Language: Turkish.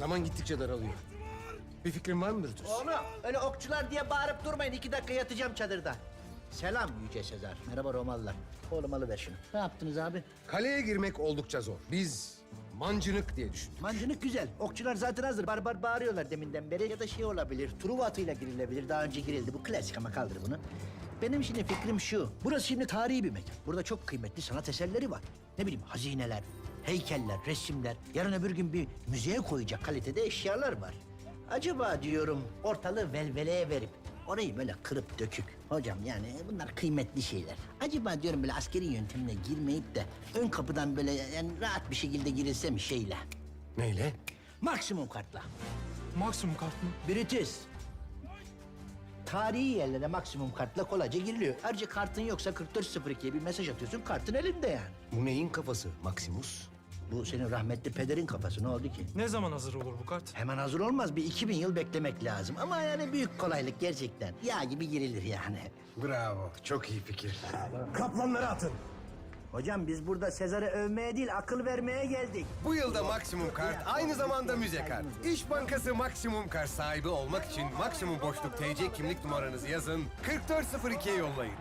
Zaman gittikçe daralıyor. Bir fikrin var mıdır Tuz? Oğlum öyle okçular diye bağırıp durmayın. iki dakika yatacağım çadırda. Selam Yüce Sezar. Merhaba Romalılar. Oğlum alıver şunu. Ne yaptınız abi? Kaleye girmek oldukça zor. Biz mancınık diye düşündük. Mancınık güzel. Okçular zaten hazır. Barbar bağırıyorlar deminden beri. Ya da şey olabilir. Truva atıyla girilebilir. Daha önce girildi. Bu klasik ama kaldır bunu. Benim şimdi fikrim şu. Burası şimdi tarihi bir mekan. Burada çok kıymetli sanat eserleri var. Ne bileyim hazineler, heykeller, resimler. Yarın öbür gün bir müzeye koyacak kalitede eşyalar var. Acaba diyorum ortalığı velveleye verip orayı böyle kırıp dökük. Hocam yani bunlar kıymetli şeyler. Acaba diyorum böyle askeri yöntemle girmeyip de ön kapıdan böyle yani rahat bir şekilde girilse mi şeyle? Neyle? Maksimum kartla. Maksimum kart mı? British. Tarihi yerlere maksimum kartla kolayca giriliyor. Ayrıca kartın yoksa 4402'ye bir mesaj atıyorsun, kartın elinde yani. Bu neyin kafası Maximus? Bu senin rahmetli pederin kafası, ne oldu ki? Ne zaman hazır olur bu kart? Hemen hazır olmaz, bir 2000 yıl beklemek lazım. Ama yani büyük kolaylık gerçekten. Yağ gibi girilir yani. Bravo. Çok iyi fikir. Kaplanları atın. Hocam biz burada Sezar'ı övmeye değil, akıl vermeye geldik. Bu yılda Maksimum Kart aynı zamanda müze kart. İş Bankası Maksimum Kart sahibi olmak için maksimum boşluk TC kimlik numaranızı yazın. 4402'ye yollayın.